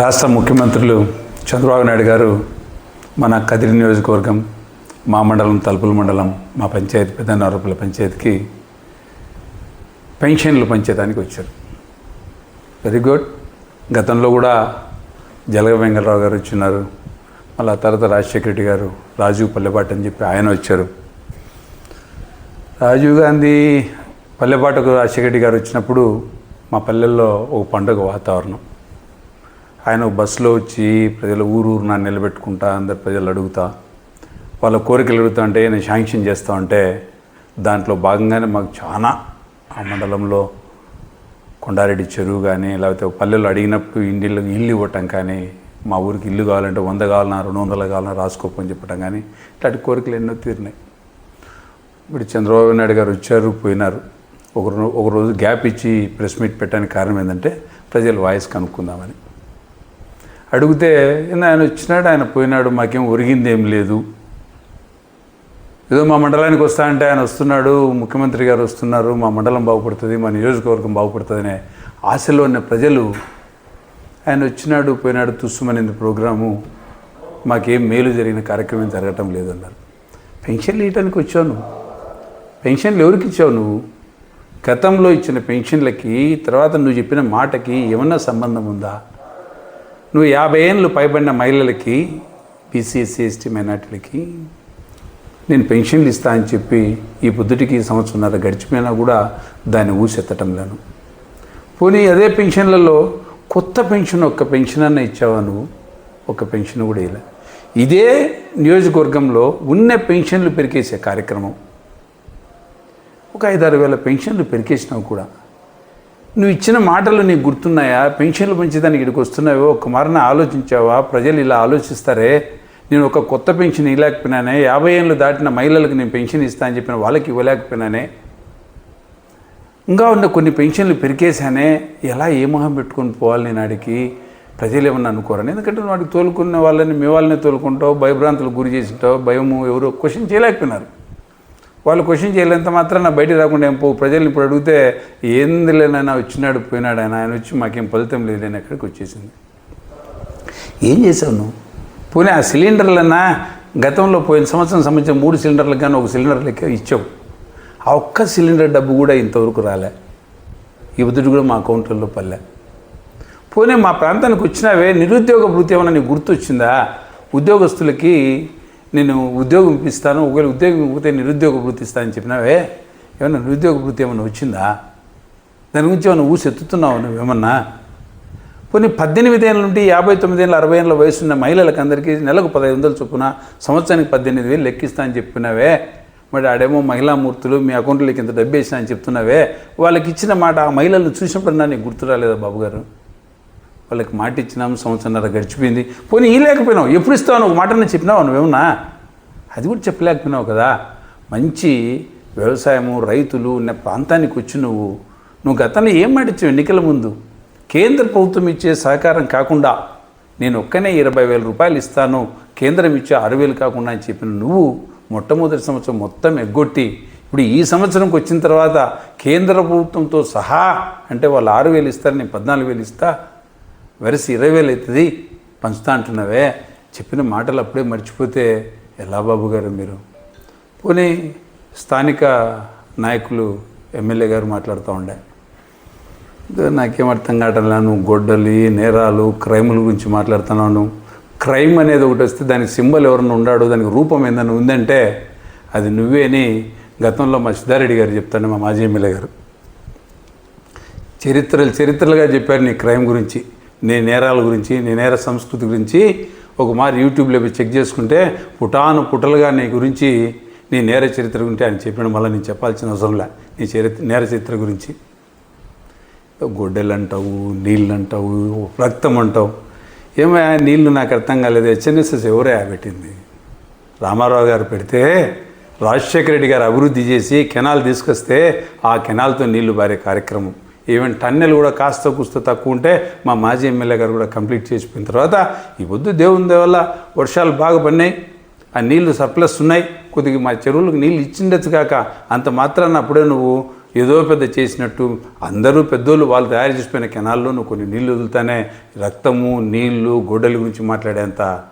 రాష్ట్ర ముఖ్యమంత్రులు చంద్రబాబు నాయుడు గారు మన కదిరి నియోజకవర్గం మా మండలం తలుపుల మండలం మా పంచాయతీ పెద్దన్నరపుల పంచాయతీకి పెన్షన్లు పంచేదానికి వచ్చారు. వెరీ గుడ్ గతంలో కూడా జలగ వెంకటరావు గారు వచ్చినారు. మళ్ళీ తర్వాత రాజశేఖర రెడ్డి గారు రాజీవ్ పల్లెపాటి అని చెప్పి ఆయన వచ్చారు. రాజీవ్ గాంధీ పల్లెపాటకు రాజశేఖర రెడ్డి గారు వచ్చినప్పుడు మా పల్లెల్లో ఒక పండుగ వాతావరణం. ఆయన బస్సులో వచ్చి ప్రజల ఊరు ఊరు నన్ను నిలబెట్టుకుంటా అందరు ప్రజలు అడుగుతా వాళ్ళ కోరికలు అడుగుతా అంటే నేను శాంక్షన్ చేస్తూ ఉంటే దాంట్లో భాగంగానే మాకు చాలా ఆ మండలంలో కొండారెడ్డి చెరువు కానీ లేకపోతే పల్లెల్లో అడిగినప్పుడు ఇండిలో ఇల్లు ఇవ్వటం కానీ మా ఊరికి ఇల్లు కావాలంటే వంద కావాలన్నా రెండు వందలు కావాలన్నా రాసుకోపని చెప్పటం కానీ ఇట్లాంటి కోరికలు ఎన్నో తీరినాయి. ఇప్పుడు చంద్రబాబు నాయుడు గారు వచ్చారు పోయినారు. ఒక ఒకరోజు ఒక రోజు గ్యాప్ ఇచ్చి ప్రెస్ మీట్ పెట్టడానికి కారణం ఏంటంటే ప్రజల వాయిస్ కనుక్కుందామని. అడిగితే ఆయన వచ్చినాడు? ఆయన పోయినాడు మాకేం ఒరిగింది ఏం లేదు. ఏదో మా మండలానికి వస్తా అంటే ఆయన వస్తున్నాడు ముఖ్యమంత్రి గారు వస్తున్నారు మా మండలం బాగుపడుతుంది మా నియోజకవర్గం బాగుపడుతుందనే ఆశలో ఉన్న ప్రజలు ఆయన వచ్చినాడు పోయినాడు తుస్సుమనింది ప్రోగ్రాము మాకేం మేలు జరిగిన కార్యక్రమం జరగటం లేదన్నారు. పెన్షన్లు ఇవ్వడానికి వచ్చావు నువ్వు. పెన్షన్లు ఎవరికి ఇచ్చావు నువ్వు? గతంలో ఇచ్చిన పెన్షన్లకి తర్వాత నువ్వు చెప్పిన మాటకి ఏమన్నా సంబంధం ఉందా? నువ్వు యాభై ఏళ్ళు పైబడిన మహిళలకి బీసీఎస్సీ ఎస్టీ మైనార్టీలకి నేను పెన్షన్లు ఇస్తా అని చెప్పి ఈ పొద్దుటికి సంవత్సరంన్నర గడిచిపోయినా కూడా దాన్ని ఊసెత్తటం లేను పోనీ అదే పెన్షన్లలో కొత్త పెన్షన్ ఒక్క పెన్షన్ అన్న ఇచ్చావా నువ్వు? ఒక పెన్షన్ కూడా ఇలా ఇదే నియోజకవర్గంలో ఉన్న పెన్షన్లు పెరికేసే కార్యక్రమం. ఒక ఐదారు వేల పెన్షన్లు పెరికేసినావు కూడా. నువ్వు ఇచ్చిన మాటలు నీకు గుర్తున్నాయా? పెన్షన్లు పెంచేదానికి ఇక్కడికి వస్తున్నావో ఒక మారన ఆలోచించావా? ప్రజలు ఇలా ఆలోచిస్తారే? నేను ఒక కొత్త పెన్షన్ ఇవ్వలేకపోయినానే యాభై ఏళ్ళు దాటిన మహిళలకు నేను పెన్షన్ ఇస్తా అని చెప్పిన వాళ్ళకి ఇవ్వలేకపోయినానే. ఇంకా ఉన్న కొన్ని పెన్షన్లు పెరికేశానే ఎలా ఏ మొహం పెట్టుకొని పోవాలి నేను ఆడికి? ప్రజలు ఏమన్నా అనుకోరని ఎందుకంటే వాడికి తోలుకున్న వాళ్ళని మీ వాళ్ళని తోలుకుంటావు భయభ్రాంతులకు గురి చేసింటావు భయము ఎవరు క్వశ్చన్ చేయలేకపోయినారు. వాళ్ళు క్వశ్చన్ చేయలేంత మాత్రాన బయటికి రాకుండా ఏం పోవు ప్రజల్ని ఇప్పుడు అడిగితే ఏంది లేనైనా వచ్చినాడు పోయినాడు ఆయన ఆయన వచ్చి మాకేం ఫలితం లేదు నేను ఎక్కడికి వచ్చేసింది? ఏం చేసావు నువ్వు? పోనీ ఆ సిలిండర్లన్నా గతంలో పోయిన సంవత్సరం సంబంధించిన మూడు సిలిండర్లకు కానీ ఒక సిలిండర్ లెక్క ఇచ్చావు. ఆ ఒక్క సిలిండర్ డబ్బు కూడా ఇంతవరకు రాలే. ఈ బుద్ధుడు కూడా మా అకౌంట్లో పల్లె పోనీ మా ప్రాంతానికి వచ్చినావే నిరుద్యోగ వృత్తి ఏమైనా నీకు గుర్తొచ్చిందా? ఉద్యోగస్తులకి నేను ఉద్యోగం ఇప్పిస్తాను ఒకవేళ ఉద్యోగం ఇవ్వకపోతే నిరుద్యోగ వృత్తి ఇస్తానని చెప్పినావే. ఏమన్నా నిరుద్యోగ వృత్తి ఏమైనా వచ్చిందా? దాని గురించి ఏమైనా ఊసెత్తుతున్నావు నువ్వేమన్నా కొన్ని పద్దెనిమిది ఏళ్ళ నుండి యాభై తొమ్మిది ఏళ్ళ అరవై ఏళ్ళ వయసు ఉన్న మహిళలకు అందరికీ నెలకు పదహైదు వందలు చొప్పున సంవత్సరానికి పద్దెనిమిది వేలు లెక్కిస్తా అని చెప్పినావే. మరి ఆడేమో మహిళా మూర్తులు మీ అకౌంట్లోకి ఇంత డబ్బు వేసినా అని చెప్తున్నావే. వాళ్ళకి ఇచ్చిన మాట ఆ మహిళలను చూసినప్పుడు నా నీకు గుర్తు రాలేదా బాబు గారు వాళ్ళకి మాట ఇచ్చినాం సంవత్సరంన్నర గడిచిపోయింది. పోనీ ఈ లేకపోయినావు ఎప్పుడు ఇస్తావు నువ్వు మాటని చెప్పినావు నువ్వేమన్నా? అది కూడా చెప్పలేకపోయినావు కదా. మంచి వ్యవసాయము రైతులు ఉన్న ప్రాంతానికి వచ్చి నువ్వు నువ్వు గతంలో ఏం మాట ఇచ్చావు ఎన్నికల ముందు? కేంద్ర ప్రభుత్వం ఇచ్చే సహకారం కాకుండా నేను ఒక్కనే ఇరవై వేల రూపాయలు ఇస్తాను కేంద్రం ఇచ్చే ఆరు వేలు కాకుండా అని చెప్పిన నువ్వు మొట్టమొదటి సంవత్సరం మొత్తం ఎగ్గొట్టి ఇప్పుడు ఈ సంవత్సరంకి వచ్చిన తర్వాత కేంద్ర ప్రభుత్వంతో సహా అంటే వాళ్ళు ఆరు వేలు ఇస్తారు నేను పద్నాలుగు వేలు ఇస్తా వరుస ఇరవై వేలు అవుతుంది పంచుతా అంటున్నావే. చెప్పిన మాటలు అప్పుడే మర్చిపోతే ఎలా బాబు గారు మీరు? పోనీ స్థానిక నాయకులు ఎమ్మెల్యే గారు మాట్లాడుతూ ఉండే. నాకేం అర్థం కావట్లే నువ్వు గొడ్డలి నేరాలు క్రైముల గురించి మాట్లాడుతున్నాను క్రైమ్ అనేది ఒకటి వస్తే దానికి సింబల్ ఎవరన్నా ఉండాడు దానికి రూపం ఏదైనా ఉందంటే అది నువ్వే అని గతంలో మా సిద్ధారెడ్డి గారు చెప్తాను మా మాజీ ఎమ్మెల్యే గారు. చరిత్రలు చరిత్రలుగా చెప్పారు నీ క్రైమ్ గురించి. నీ నేరాల గురించి నీ నేర సంస్కృతి గురించి ఒక మారి యూట్యూబ్లో చెక్ చేసుకుంటే పుటాను పుటలుగా నీ గురించి నీ నేర చరిత్ర గురించి ఆయన చెప్పిన మళ్ళీ నేను చెప్పాల్సిన అవసరం లే. నీ చరిత్ర నేర చరిత్ర గురించి. గొడ్డలు అంటావు నీళ్ళు అంటావు రక్తం అంటావు. ఏమయ్యా నీళ్ళు నాకు అర్థం కాలేదు. హెచ్ఎన్ఎస్ఎస్ ఎవరే పెట్టింది. రామారావు గారు పెడితే రాజశేఖర రెడ్డి గారు అభివృద్ధి చేసి కెనాల్ తీసుకొస్తే ఆ కెనాల్తో నీళ్ళు బారే కార్యక్రమం. ఈవెన్ టన్నెలు కూడా కాస్త కూస్త తక్కువ ఉంటే మా మాజీ ఎమ్మెల్యే గారు కూడా కంప్లీట్ చేసిపోయిన తర్వాత ఈ పొద్దు దేవుని దేవల్ల వర్షాలు బాగా పడినాయి. ఆ నీళ్ళు సర్ప్లస్ ఉన్నాయి. కొద్దిగా మా చెరువులకు నీళ్ళు ఇచ్చిండొచ్చు కాక అంత మాత్రాన అప్పుడే నువ్వు ఏదో పెద్ద చేసినట్టు అందరూ పెద్దోళ్ళు వాళ్ళు తయారు చేసిపోయిన కెనాల్లో నువ్వు కొన్ని నీళ్ళు వదులుతానే రక్తము నీళ్ళు గొడ్డల గురించి మాట్లాడేంత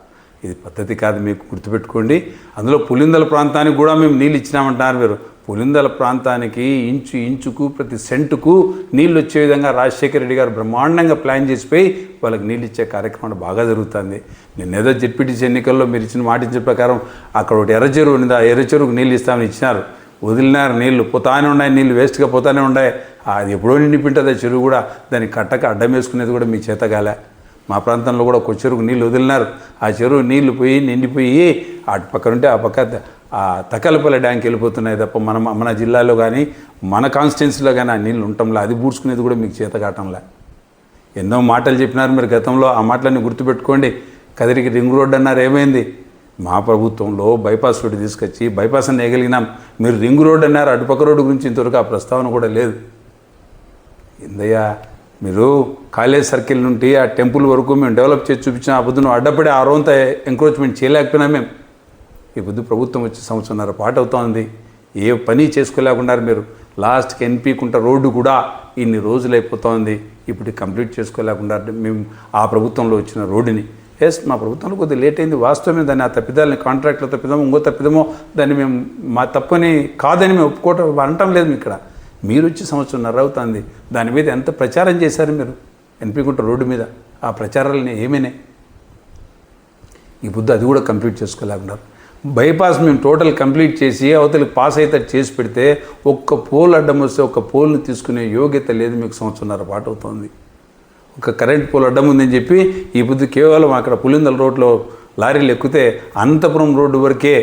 ఇది పద్ధతి కాదు మీకు గుర్తుపెట్టుకోండి. అందులో పులిందల ప్రాంతానికి కూడా మేము నీళ్ళు ఇచ్చినామంటున్నారు మీరు. పులిందల ప్రాంతానికి ఇంచు ఇంచుకు ప్రతి సెంటుకు నీళ్ళు వచ్చే విధంగా రాజశేఖర రెడ్డి గారు బ్రహ్మాండంగా ప్లాన్ చేసిపోయి వాళ్ళకి నీళ్ళు ఇచ్చే కార్యక్రమం బాగా జరుగుతుంది. నేను ఏదో జెడ్పీటీసీ ఎన్నికల్లో మీరు ఇచ్చిన మాట ఇచ్చిన ప్రకారం అక్కడ ఒకటి ఎర్ర చెరువు ఉంది. ఆ ఎర్ర చెరువుకు నీళ్ళు ఇస్తామని ఇచ్చినారు. వదిలినారు నీళ్ళు పోతానే ఉన్నాయి. నీళ్ళు వేస్ట్గా పోతానే ఉన్నాయి. అది ఎప్పుడో నిండిపింటుంది ఆ చెరువు కూడా దాన్ని కట్టక అడ్డం వేసుకునేది కూడా మీ చేత కాలే. మా ప్రాంతంలో కూడా ఒక చెరువుకు నీళ్ళు వదిలినారు. ఆ చెరువు నీళ్ళు పోయి నిండిపోయి అటు పక్కన ఉంటే ఆ పక్క ఆ తకలపల్లి డ్యాంకి వెళ్ళిపోతున్నాయి తప్ప మన మన జిల్లాలో కానీ మన కాన్స్టిట్యున్సీలో కానీ ఆ నీళ్ళు ఉండటంలా అది పూడ్చుకునేది కూడా మీకు చేత ఎన్నో మాటలు చెప్పినారు మీరు గతంలో ఆ మాటలన్నీ గుర్తుపెట్టుకోండి. కదిరికి రింగ్ రోడ్ అన్నారు ఏమైంది? మా ప్రభుత్వంలో బైపాస్ రోడ్డు తీసుకొచ్చి బైపాస్ అని వేయగలిగినాం. మీరు రింగ్ రోడ్ అన్నారు అటుపక్క రోడ్డు గురించి ఇంతవరకు ఆ ప్రస్తావన కూడా లేదు. ఎందయ్యా మీరు కాలేజ్ సర్కిల్ నుండి ఆ టెంపుల్ వరకు మేము డెవలప్ చేసి చూపించిన ఆ అడ్డపడి ఆ రోజంతా ఎంక్రోచ్మెంట్ చేయలేకపోయినా మేము. ఈ బుద్ధి ప్రభుత్వం వచ్చి సంవత్సరంన్నర పాటు అవుతోంది. ఏ పని చేసుకోలేకుండా మీరు. లాస్ట్కి ఎన్పీకుంట రోడ్డు కూడా ఇన్ని రోజులు అయిపోతోంది. ఇప్పుడు కంప్లీట్ చేసుకోలేకుండా మేము ఆ ప్రభుత్వంలో వచ్చిన రోడ్డుని. ఎస్ మా ప్రభుత్వంలో కొద్దిగా లేట్ అయింది. వాస్తవమే దాన్ని ఆ తప్పిదాలని కాంట్రాక్ట్లో తప్పిదామో ఇంకో తప్పిదమో దాన్ని మేము మా తప్పని కాదని మేము ఒప్పుకోవటం అనటం లేదు ఇక్కడ. మీరు వచ్చి సంవత్సరంన్నర అవుతుంది. దాని మీద ఎంత ప్రచారం చేశారు మీరు? ఎన్పికుంట రోడ్డు మీద. ఆ ప్రచారాలని ఏమైనాయి? ఈ బుద్ధి అది కూడా కంప్లీట్ చేసుకోలేకున్నారు. బైపాస్ మేము టోటల్ కంప్లీట్ చేసి అవతలికి పాస్ అయితే చేసి పెడితే ఒక్క పోల్ అడ్డం వస్తే ఒక్క పోల్ని తీసుకునే యోగ్యత లేదు మీకు సంవత్సరంన్నర పాటు అవుతుంది. ఒక కరెంట్ పోల్ అడ్డం ఉందని చెప్పి ఈ బుద్ధి కేవలం అక్కడ పులిందల రోడ్లో లారీలు ఎక్కితే అనంతపురం రోడ్డు వరకే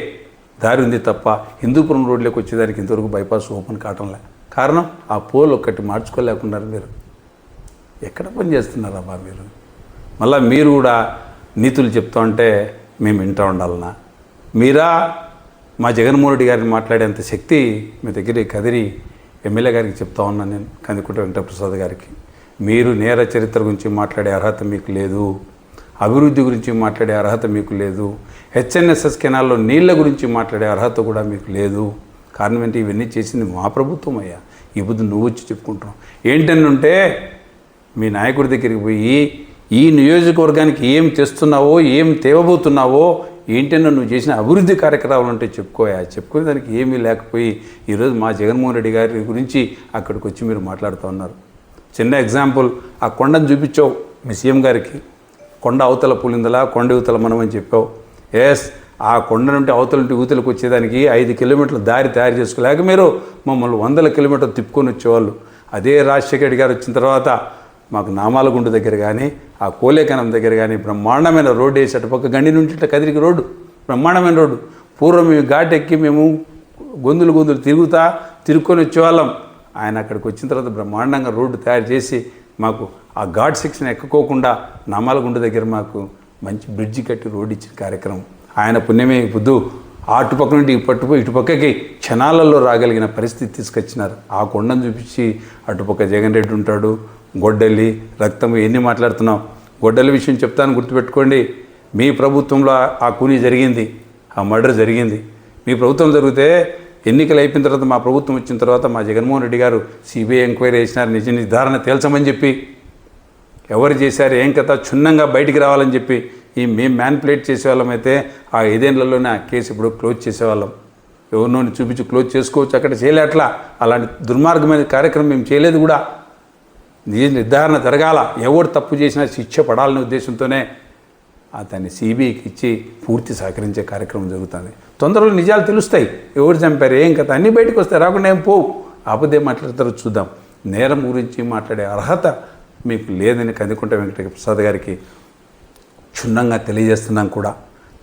దారి ఉంది తప్ప హిందూపురం రోడ్లోకి వచ్చేదానికి ఇంతవరకు బైపాస్ ఓపెన్ కావటంలే కారణం ఆ పోల్ ఒక్కటి మార్చుకోలేకున్నారు మీరు. ఎక్కడ పని చేస్తున్నారా బా మీరు? మళ్ళీ మీరు కూడా నీతులు చెప్తా ఉంటే మేము వింటూ ఉండాలనా? మీరా? మా జగన్మోహన్ రెడ్డి గారిని మాట్లాడేంత శక్తి మీ దగ్గర కదిరి ఎమ్మెల్యే గారికి చెప్తా ఉన్నాను నేను కందికుంట వెంకటప్రసాద్ గారికి. మీరు నేర చరిత్ర గురించి మాట్లాడే అర్హత మీకు లేదు. అభివృద్ధి గురించి మాట్లాడే అర్హత మీకు లేదు. హెచ్ఎన్ఎస్ఎస్ కెనాల్లో నీళ్ళ గురించి మాట్లాడే అర్హత కూడా మీకు లేదు. కారణం ఏంటి? ఇవన్నీ చేసింది మా ప్రభుత్వం అయ్యా. ఈ బుద్ధి నువ్వు వచ్చి చెప్పుకుంటున్నావు. ఏంటంటే మీ నాయకుడి దగ్గరికి పోయి ఈ నియోజకవర్గానికి ఏం తెస్తున్నావో ఏం తేవబోతున్నావో ఏంటన్నా నువ్వు చేసిన అభివృద్ధి కార్యక్రమాలు అంటే చెప్పుకోయా? చెప్పుకునే దానికి ఏమీ లేకపోయి ఈరోజు మా జగన్మోహన్ రెడ్డి గారి గురించి అక్కడికి వచ్చి మీరు మాట్లాడుతూ ఉన్నారు. చిన్న ఎగ్జాంపుల్ ఆ కొండను చూపించావు మీ సీఎం గారికి. కొండ అవతల పులిందలా కొండ యువతల మనం అని చెప్పావు. ఎస్ ఆ కొండ నుండి అవతల నుండి యువతలకు వచ్చేదానికి ఐదు కిలోమీటర్ల దారి తయారు చేసుకోలేక మీరు మమ్మల్ని వందల కిలోమీటర్లు తిప్పుకొని వచ్చేవాళ్ళు. అదే రాజశేఖర రెడ్డి గారు వచ్చిన తర్వాత మాకు నామాలగుండు దగ్గర కానీ ఆ కోలేకనం దగ్గర కానీ బ్రహ్మాండమైన రోడ్డు వేసి అటుపక్క గండి నుంచి ఇట్లా కదిరికి రోడ్డు బ్రహ్మాండమైన రోడ్డు. పూర్వం మేము ఘాట్ ఎక్కి మేము గొంతులు గొంతులు తిరుగుతా తిరుక్కొని వచ్చేవాళ్ళం. ఆయన అక్కడికి వచ్చిన తర్వాత బ్రహ్మాండంగా రోడ్డు తయారు చేసి మాకు ఆ ఘాట్ సెక్షన్ ఎక్కకోకుండా నామాలగుండ దగ్గర మాకు మంచి బ్రిడ్జి కట్టి రోడ్డు ఇచ్చిన కార్యక్రమం. ఆయన పుణ్యమే పొద్దు ఆ అటుపక్క నుండి ఇటు ఇటుపక్కకి క్షణాలలో రాగలిగిన పరిస్థితి తీసుకొచ్చినారు. ఆ కొండను చూపించి అటుపక్క జగన్ రెడ్డి ఉంటాడు గొడ్డలి రక్తం ఎన్ని మాట్లాడుతున్నాం గొడ్డలి విషయం చెప్తాను గుర్తుపెట్టుకోండి. మీ ప్రభుత్వంలో ఆ కూని జరిగింది ఆ మర్డర్ జరిగింది. మీ ప్రభుత్వం జరిగితే ఎన్నికలు అయిపోయిన తర్వాత మా ప్రభుత్వం వచ్చిన తర్వాత మా జగన్మోహన్ రెడ్డి గారు సిబిఐ ఎంక్వైరీ చేసినారు నిజ నిర్ధారణ తేల్చమని చెప్పి. ఎవరు చేశారు ఏం కథ క్షుణ్ణంగా బయటికి రావాలని చెప్పి ఈ మేము మ్యాన్పులేట్ చేసేవాళ్ళమైతే ఆ ఐదేళ్ళలోనే ఆ కేసు ఇప్పుడు క్లోజ్ చేసేవాళ్ళం. ఎవరినో చూపించి క్లోజ్ చేసుకోవచ్చు అక్కడ చేయలే అట్లా. అలాంటి దుర్మార్గమైన కార్యక్రమం మేము చేయలేదు కూడా. నిర్ధారణ జరగాల. ఎవరు తప్పు చేసినా శిక్ష పడాలనే ఉద్దేశంతోనే అతన్ని సిబిఐకి ఇచ్చి పూర్తి సహకరించే కార్యక్రమం జరుగుతుంది. తొందరలో నిజాలు తెలుస్తాయి. ఎవరు చంపారు ఏం కథ అన్నీ బయటకు వస్తాయి. రాకుండా ఏం పోవు. ఆపదే మాట్లాడతారో చూద్దాం. నేరం గురించి మాట్లాడే అర్హత మీకు లేదని కందికుంట వెంకట ప్రసాద్ గారికి క్షుణ్ణంగా తెలియజేస్తున్నాం కూడా.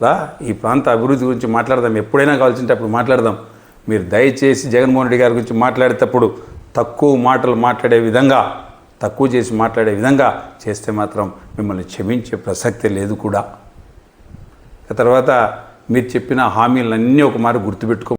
రా ఈ ప్రాంత అభివృద్ధి గురించి మాట్లాడదాం. ఎప్పుడైనా కావాల్సింటే అప్పుడు మాట్లాడదాం. మీరు దయచేసి జగన్మోహన్ రెడ్డి గారి గురించి మాట్లాడేటప్పుడు తక్కువ మాటలు మాట్లాడే విధంగా తక్కువ చేసి మాట్లాడే విధంగా చేస్తే మాత్రం మిమ్మల్ని క్షమించే ప్రసక్తి లేదు కూడా. తర్వాత మీరు చెప్పిన హామీలన్నీ ఒక మారు గుర్తుపెట్టుకో